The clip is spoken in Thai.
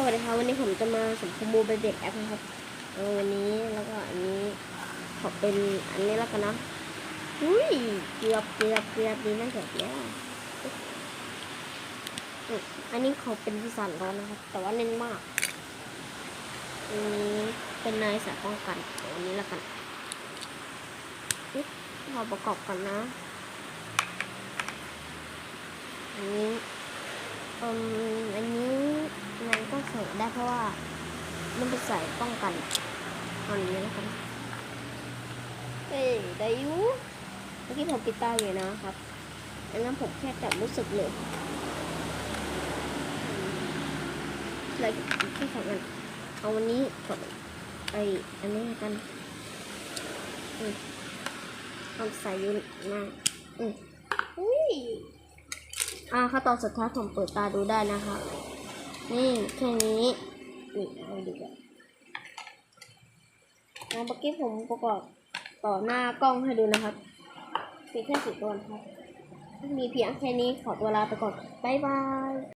สวัสดีครับวันนี้ผมจะมาสมคบูเบเด็กแอปนะครับเอาวันนี้แล้วก็อันนี้ขอเป็นอันนี้แล้วกันนะอุ้ยเกือบเกือบเกือบดีนะเกือบแล้วอืมอันนี้เขาเป็นพิสานร้อนนะครับแต่ว่าเน้นมากอันนี้เป็นนายสายป้องกันอาอันนี้แล้วกันอุ๊ยเราประกอบกันนะ อันนี้อืมอันนี้มันก็ใส่ ได้เพราะว่ามันเป็นใส่ป้องกันอันนี้แล้วกันเฮ้ยได้ยูเมื่อกี้ผมปิดตาอยู่นะครับอันนั้นผมแค่จับรู้สึกเลยอืมเหลยแค่สองอันเอาวันนี้กับไออันนี้กันอืมเอาใส่ยู่นะอืมอุ้ยอ่าขั้นตอนสุดท้ายผมเปิดตาดูได้นะคะ นี่แค่นี้นี่เอาดีกว่าแล้วเมื่อกี้ผมประกอบต่อหน้ากล้องให้ดูนะครับมีแค่สิบตัวครับ มีเพียงแค่นี้ขอตัวลาไปก่อน บ๊ายบาย